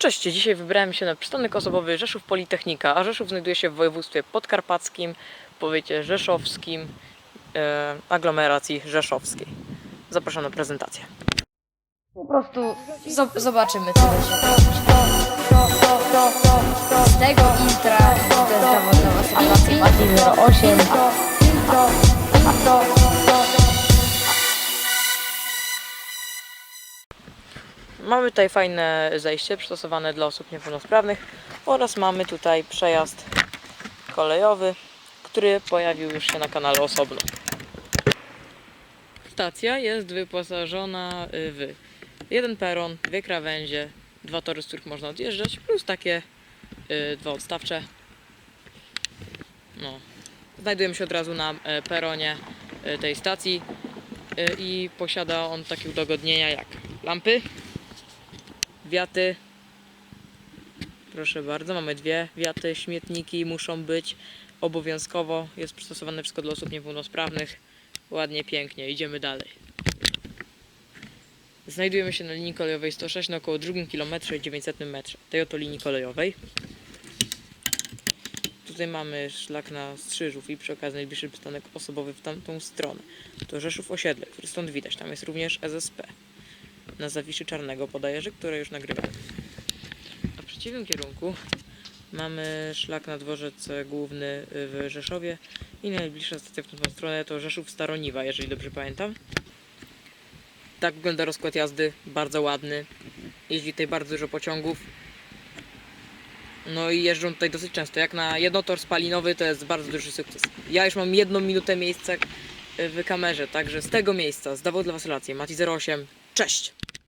Cześć, dzisiaj wybrałem się na przystanek osobowy Rzeszów Politechnika, a Rzeszów znajduje się w województwie podkarpackim, powiecie rzeszowskim, e, aglomeracji rzeszowskiej. Zapraszam na prezentację. Po prostu zobaczymy, co będzie. Z tego intra, to jest zawodowa sytuacja, 8, Mamy tutaj fajne zejście przystosowane dla osób niepełnosprawnych oraz mamy tutaj przejazd kolejowy, który pojawił już się na kanale osobno. Stacja jest wyposażona w jeden peron, dwie krawędzie, dwa tory, z których można odjeżdżać, plus takie y, dwa odstawcze. No. Znajdujemy się od razu na e, peronie e, tej stacji e, i posiada on takie udogodnienia jak lampy, wiaty. Proszę bardzo, mamy dwie wiaty, śmietniki muszą być obowiązkowo. Jest przystosowane wszystko dla osób niepełnosprawnych. Ładnie, pięknie. Idziemy dalej. Znajdujemy się na linii kolejowej 106 na około 2 km i 900 metrze tej oto linii kolejowej. Tutaj mamy szlak na Strzyżów i przy okazji najbliższy przystanek osobowy w tamtą stronę. To Rzeszów Osiedle, który stąd widać. Tam jest również SSP na Zawiszy Czarnego podajerzy, które już nagrywamy. A w przeciwnym kierunku mamy szlak na dworzec główny w Rzeszowie i najbliższa stacja w tą stronę to Rzeszów Staroniwa, jeżeli dobrze pamiętam. Tak wygląda rozkład jazdy, bardzo ładny. Jeździ tutaj bardzo dużo pociągów. No i jeżdżą tutaj dosyć często. Jak na jednotor spalinowy to jest bardzo duży sukces. Ja już mam jedną minutę miejsca w kamerze, także z tego miejsca zdawał dla Was relację. Mati 08, cześć!